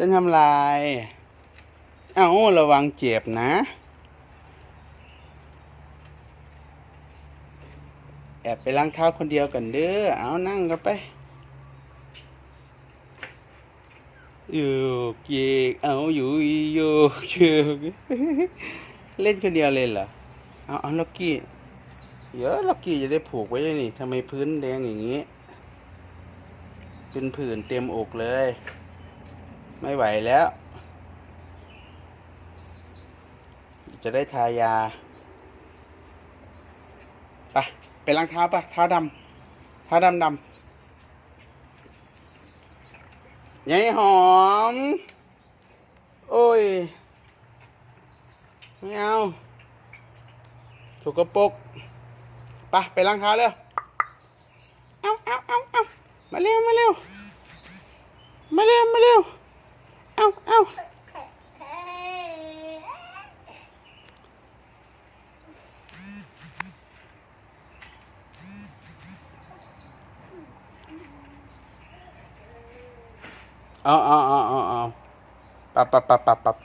จะทำลาย เอาระวังเจ็บนะ แอบไปล้างเท้าคนเดียวกันเด้อ เอานั่งกันไปอยู่เยกเอาอยู่โยกเยกเล่นคนเดียวเลยเหรอ เอาเอาล็อกกี้เดี๋ยวล็อกกี้จะได้ผูกไว้เลยนี่ทำไมพื้นแดงอย่างนี้ เป็นผื่นเต็มอกเลย ไม่ไหวแล้ว จะได้ทายา ไป ไปล้างเท้าปะเท้าดำเท้าดำดำยายหอม โอ้ย ไม่เอาสกปรกไป ไปล้างเท้าเร็ว เอาเอาเอาเอามาเร็ว มาเร็ว มาเร็ว มาเร็ว เอาเอา เอาเอาเอาเอาเอาปะปะปะปะปะปะ